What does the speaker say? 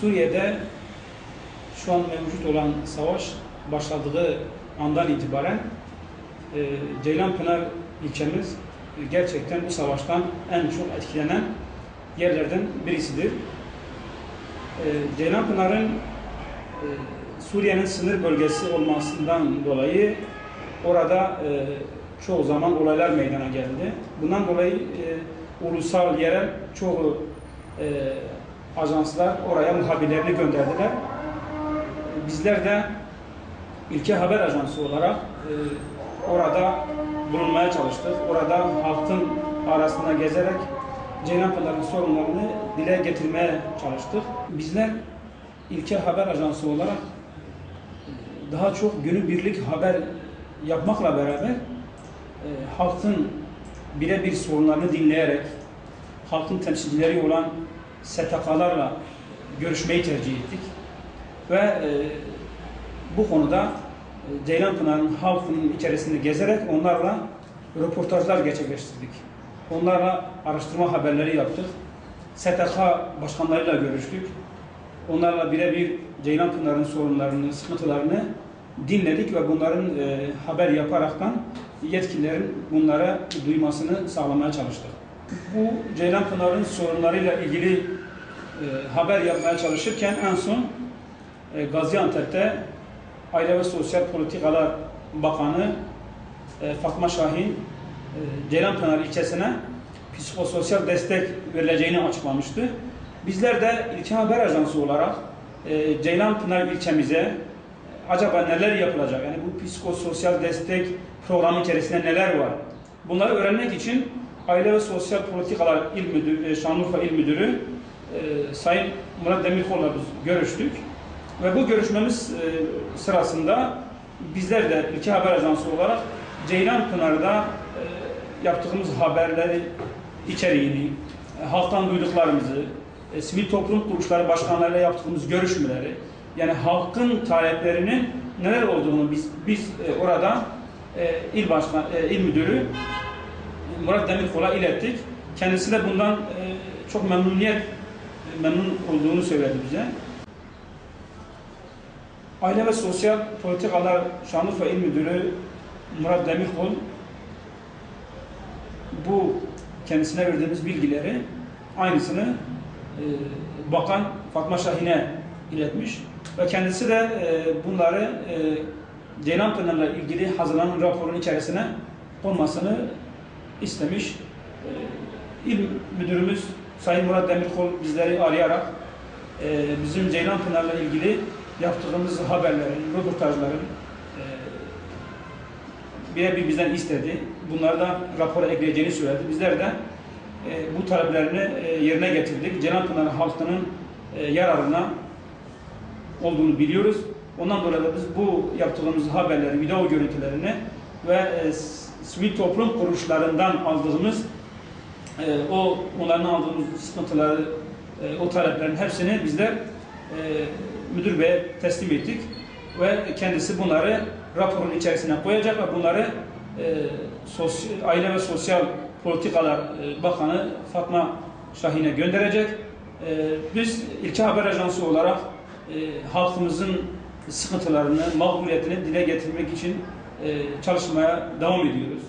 Suriye'de şu an mevcut olan savaş başladığı andan itibaren e, Ceylanpınar ilçemiz e, gerçekten bu savaştan en çok etkilenen yerlerden birisidir. E, Ceylanpınar'ın e, Suriye'nin sınır bölgesi olmasından dolayı orada e, çoğu zaman olaylar meydana geldi. Bundan dolayı e, ulusal, yerel çoğu e, ajanslar oraya muhabirlerini gönderdiler. Bizler de ilke haber ajansı olarak e, orada bulunmaya çalıştık. Orada halkın arasında gezerek Ceylanpınar'ın sorunlarını dile getirmeye çalıştık. Bizler ilke haber ajansı olarak e, daha çok günübirlik haber yapmakla beraber e, halkın birebir sorunlarını dinleyerek halkın temsilcileri olan STK'larla görüşmeyi tercih ettik. Ve e, bu konuda e, Ceylanpınar'ın halkının içerisinde gezerek onlarla röportajlar gerçekleştirdik. Onlarla araştırma haberleri yaptık. STK başkanlarıyla görüştük. Onlarla birebir Ceylanpınar'ın sorunlarını, sıkıntılarını dinledik ve bunların e, haber yaparaktan yetkililerin bunlara duymasını sağlamaya çalıştık. Bu Ceylanpınar'ın sorunlarıyla ilgili e, haber yapmaya çalışırken en son e, Gaziantep'te Aile ve Sosyal Politikalar Bakanı e, Fatma Şahin e, Ceylanpınar ilçesine psikososyal destek verileceğini açıklamıştı. Bizler de ilçe haber ajansı olarak e, Ceylanpınar ilçemize e, acaba neler yapılacak? Yani bu psikososyal destek programı içerisinde neler var? Bunları öğrenmek için Aile ve Sosyal Politikalar İl Müdürü, e, Şanlıurfa İl Müdürü e, Sayın Murat Demirkol'la biz görüştük. Ve bu görüşmemiz e, sırasında bizler de ilçe haber ajansı olarak Ceylanpınar'da e, yaptığımız haberleri içeriğini, halktan duyduklarımızı, sivil toplum kuruluşları başkanlarıyla yaptığımız görüşmeleri, yani halkın taleplerinin neler olduğunu biz biz orada e, il başkan e, il müdürü Murat Demirkol'a ilettik. Kendisi de bundan e, çok memnuniyet memnun olduğunu söyledi bize. Aile ve Sosyal Politikalar Şanlıurfa İl Müdürü Murat Demirkol bu kendisine verdiğimiz bilgileri aynısını e, Bakan Fatma Şahin'e iletmiş ve kendisi de e, bunları e, Ceylanpınar'la ilgili hazırlanan raporun içerisine konmasını istemiş. E, İl Müdürümüz Sayın Murat Demirkol bizleri arayarak e, bizim Ceylanpınar'la ilgili yaptığımız haberlerin, röportajların e, birebir bizden istedi. Bunları rapora ekleyeceğini söyledi. Bizler de e, bu taleplerini e, yerine getirdik. Ceylanpınar halkının e, yararına olduğunu biliyoruz. Ondan dolayı da biz bu yaptığımız haberleri, video görüntülerini ve e, sivil toplum kuruluşlarından aldığımız e, o onların aldığımız sıkıntıları, e, o taleplerin hepsini bizler e, müdür beye teslim ettik ve kendisi bunları raporun içerisine koyacak ve bunları e, Sosyal, Aile ve Sosyal Politikalar e, Bakanı Fatma Şahin'e gönderecek. E, biz ilçe haber ajansı olarak e, halkımızın sıkıntılarını, mağduriyetini dile getirmek için çalışmaya devam ediyoruz.